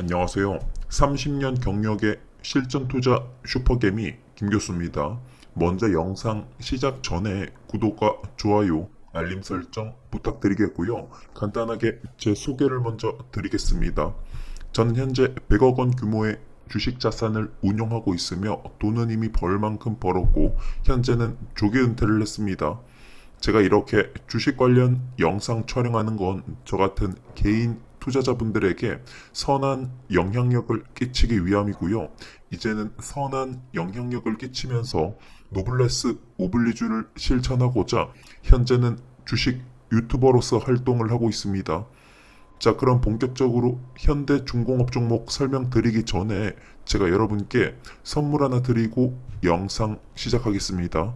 안녕하세요. 30년 경력의 실전 투자 슈퍼개미 김교수입니다. 먼저 영상 시작 전에 구독과 좋아요, 알림 설정 부탁드리겠고요. 간단하게 제 소개를 먼저 드리겠습니다. 저는 현재 100억 원 규모의 주식 자산을 운용하고 있으며 돈은 이미 벌 만큼 벌었고 현재는 조기 은퇴를 했습니다. 제가 이렇게 주식 관련 영상 촬영하는 건 저 같은 개인 투자자분들에게 선한 영향력을 끼치기 위함이고요. 이제는 선한 영향력을 끼치면서 노블레스 오블리주를 실천하고자 현재는 주식 유튜버로서 활동을 하고 있습니다. 자, 그럼 본격적으로 현대 중공업 종목 설명드리기 전에 제가 여러분께 선물 하나 드리고 영상 시작하겠습니다.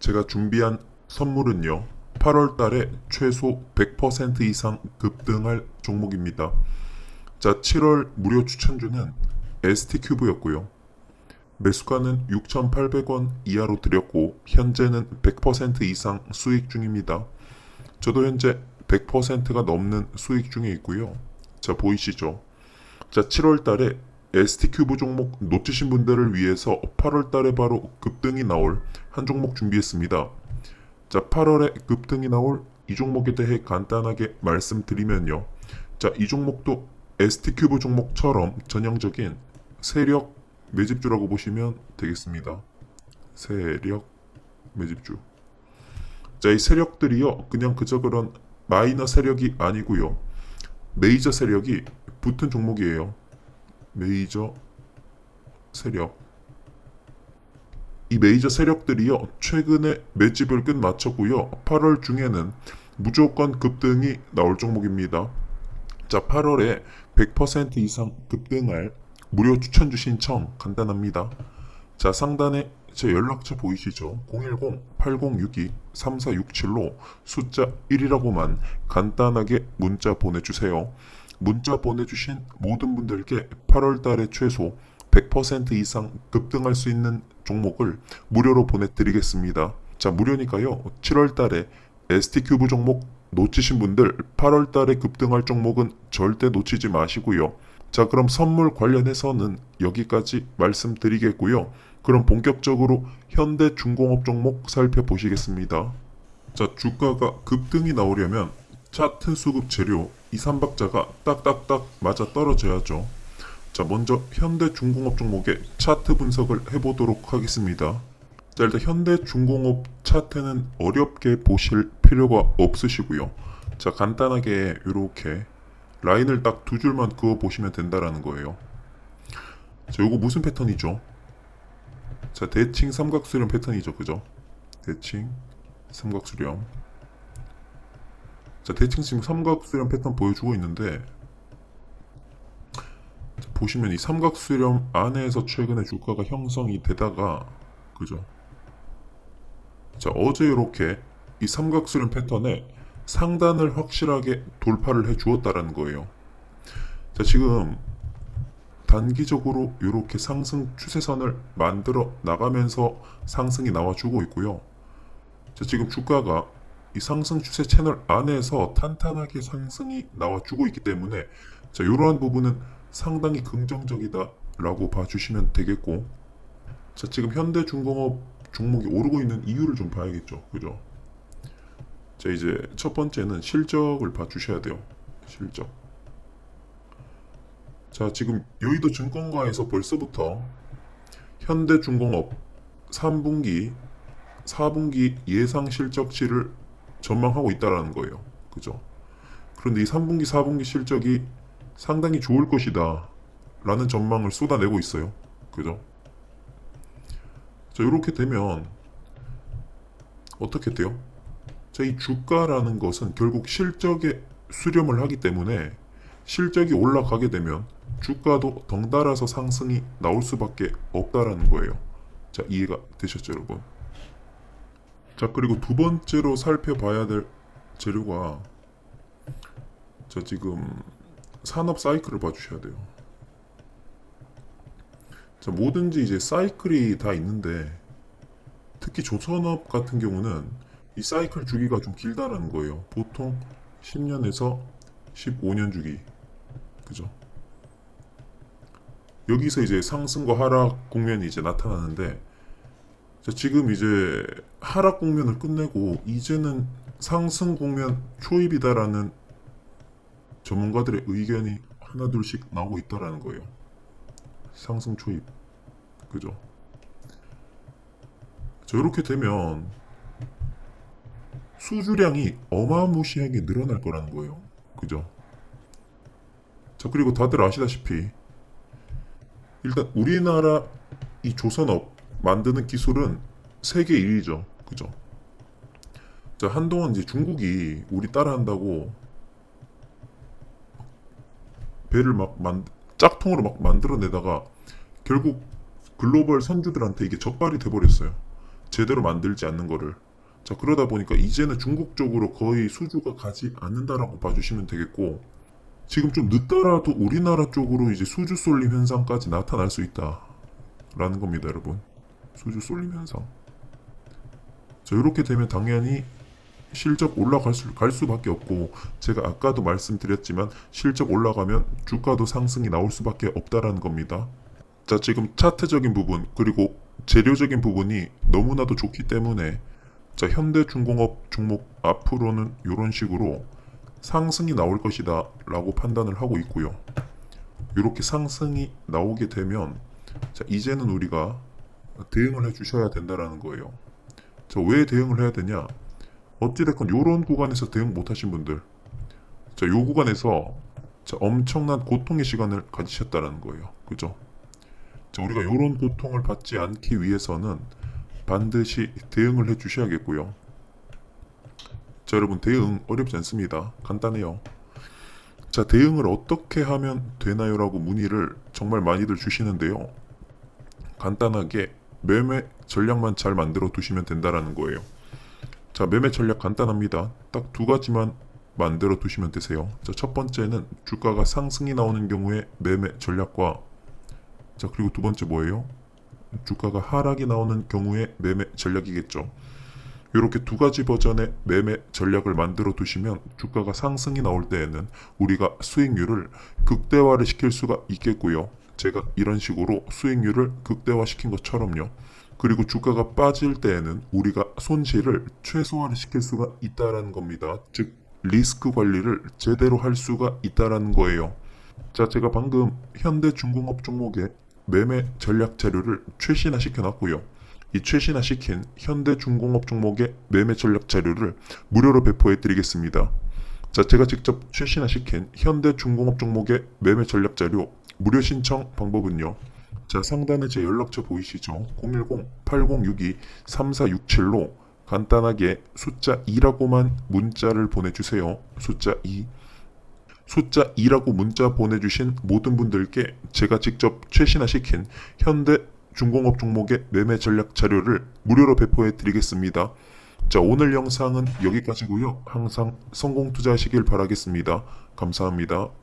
제가 준비한 선물은요. 8월 달에 최소 100% 이상 급등할 종목입니다. 자, 7월 무료 추천주는 ST큐브였고요. 매수가는 6,800원 이하로 드렸고 현재는 100% 이상 수익 중입니다. 저도 현재 100%가 넘는 수익 중에 있고요. 자, 보이시죠? 자, 7월 달에 ST큐브 종목 놓치신 분들을 위해서 8월 달에 바로 급등이 나올 한 종목 준비했습니다. 자, 8월에 급등이 나올 이 종목에 대해 간단하게 말씀드리면요. 자, 이 종목도 ST큐브 종목처럼 전형적인 세력 매집주라고 보시면 되겠습니다. 세력 매집주. 자, 이 세력들이요. 그냥 그저 그런 마이너 세력이 아니고요. 메이저 세력이 붙은 종목이에요. 메이저 세력. 이 메이저 세력들이요. 최근에 매집을 끝마쳤고요. 8월 중에는 무조건 급등이 나올 종목입니다. 자, 8월에 100% 이상 급등할 무료 추천 주 신 청 간단합니다. 자, 상단에 제 연락처 보이시죠? 010-8062-3467로 숫자 1이라고만 간단하게 문자 보내주세요. 문자 보내주신 모든 분들께 8월 달에 최소 100% 이상 급등할 수 있는 종목을 무료로 보내드리겠습니다. 자, 무료니까요. 7월 달에 ST큐브 종목 놓치신 분들 8월 달에 급등할 종목은 절대 놓치지 마시고요. 자, 그럼 선물 관련해서는 여기까지 말씀드리겠고요. 그럼 본격적으로 현대 중공업 종목 살펴보시겠습니다. 자, 주가가 급등이 나오려면 차트 수급 재료 이 3박자가 딱딱딱 맞아 떨어져야죠. 자, 먼저 현대 중공업 종목의 차트 분석을 해보도록 하겠습니다. 자, 일단 현대 중공업 차트는 어렵게 보실 필요가 없으시고요. 자, 간단하게 이렇게 라인을 딱 두 줄만 그어 보시면 된다라는 거예요. 자, 요거 무슨 패턴이죠? 자, 대칭 삼각수렴 패턴이죠, 그죠? 대칭 삼각수렴. 자, 대칭 지금 삼각수렴 패턴 보여주고 있는데 자, 보시면 이 삼각 수렴 안에서 최근에 주가가 형성이 되다가 그죠? 자, 어제 이렇게 이 삼각 수렴 패턴에 상단을 확실하게 돌파를 해 주었다라는 거예요. 자, 지금 단기적으로 이렇게 상승 추세선을 만들어 나가면서 상승이 나와주고 있고요. 자, 지금 주가가 이 상승 추세 채널 안에서 탄탄하게 상승이 나와주고 있기 때문에 자, 이러한 부분은 상당히 긍정적이다 라고 봐주시면 되겠고 자, 지금 현대중공업 종목이 오르고 있는 이유를 좀 봐야겠죠. 그죠? 자, 이제 첫 번째는 실적을 봐주셔야 돼요. 실적. 자, 지금 여의도 증권가에서 벌써부터 현대중공업 3분기, 4분기 예상 실적치를 전망하고 있다라는 거예요. 그죠? 그런데 이 3분기, 4분기 실적이 상당히 좋을 것이다. 라는 전망을 쏟아내고 있어요. 그죠? 자, 이렇게 되면 어떻게 돼요? 자, 이 주가라는 것은 결국 실적에 수렴을 하기 때문에 실적이 올라가게 되면 주가도 덩달아서 상승이 나올 수밖에 없다라는 거예요. 자, 이해가 되셨죠, 여러분? 자, 그리고 두 번째로 살펴봐야 될 재료가 자, 지금 산업 사이클을 봐주셔야 돼요. 자, 뭐든지 이제 사이클이 다 있는데 특히 조선업 같은 경우는 이 사이클 주기가 좀 길다라는 거예요. 보통 10년에서 15년 주기. 그죠? 여기서 이제 상승과 하락 국면이 이제 나타나는데 자, 지금 이제 하락 국면을 끝내고 이제는 상승 국면 초입이다라는 전문가들의 의견이 하나둘씩 나오고 있다라는 거예요. 상승 초입. 그죠? 자, 이렇게 되면 수주량이 어마무시하게 늘어날 거라는 거예요. 그죠? 자, 그리고 다들 아시다시피 일단 우리나라 이 조선업 만드는 기술은 세계 1위죠. 그죠? 자, 한동안 이제 중국이 우리 따라한다고 배를 막 만, 짝퉁으로 막 만들어내다가 결국 글로벌 선주들한테 이게 적발이 돼버렸어요. 제대로 만들지 않는 거를. 자, 그러다 보니까 이제는 중국 쪽으로 거의 수주가 가지 않는다라고 봐주시면 되겠고, 지금 좀 늦더라도 우리나라 쪽으로 이제 수주 쏠림 현상까지 나타날 수 있다. 라는 겁니다, 여러분. 수주 쏠림 현상. 자, 이렇게 되면 당연히 실적 올라갈 수, 갈 수밖에 없고, 제가 아까도 말씀드렸지만, 실적 올라가면 주가도 상승이 나올 수밖에 없다라는 겁니다. 자, 지금 차트적인 부분, 그리고 재료적인 부분이 너무나도 좋기 때문에, 자, 현대중공업 종목 앞으로는 이런 식으로 상승이 나올 것이다 라고 판단을 하고 있고요. 이렇게 상승이 나오게 되면 자, 이제는 우리가 대응을 해 주셔야 된다라는 거예요. 자, 왜 대응을 해야 되냐? 어찌됐건 이런 구간에서 대응 못 하신 분들 자, 요 구간에서 자, 엄청난 고통의 시간을 가지셨다라는 거예요. 그죠? 자, 우리가 이런 고통을 받지 않기 위해서는 반드시 대응을 해 주셔야겠고요. 자, 여러분 대응 어렵지 않습니다. 간단해요. 자, 대응을 어떻게 하면 되나요 라고 문의를 정말 많이들 주시는데요. 간단하게 매매 전략만 잘 만들어 두시면 된다라는 거예요. 자, 매매 전략 간단합니다. 딱 두 가지만 만들어 두시면 되세요. 자, 첫 번째는 주가가 상승이 나오는 경우에 매매 전략과 자, 그리고 두 번째 뭐예요? 주가가 하락이 나오는 경우에 매매 전략이겠죠. 이렇게 두 가지 버전의 매매 전략을 만들어 두시면 주가가 상승이 나올 때에는 우리가 수익률을 극대화를 시킬 수가 있겠고요. 제가 이런 식으로 수익률을 극대화시킨 것처럼요. 그리고 주가가 빠질 때에는 우리가 손실을 최소화를 시킬 수가 있다라는 겁니다. 즉 리스크 관리를 제대로 할 수가 있다라는 거예요. 자, 제가 방금 현대중공업 종목의 매매 전략 자료를 최신화 시켜놨고요. 이 최신화 시킨 현대중공업 종목의 매매 전략 자료를 무료로 배포해 드리겠습니다. 자, 제가 직접 최신화 시킨 현대중공업 종목의 매매 전략 자료 무료 신청 방법은요. 자, 상단에 제 연락처 보이시죠? 010-8062-3467로 간단하게 숫자 2라고만 문자를 보내주세요. 숫자 2. 숫자 2라고 문자 보내주신 모든 분들께 제가 직접 최신화 시킨 현대 중공업 종목의 매매 전략 자료를 무료로 배포해 드리겠습니다. 자, 오늘 영상은 여기까지고요. 항상 성공 투자하시길 바라겠습니다. 감사합니다.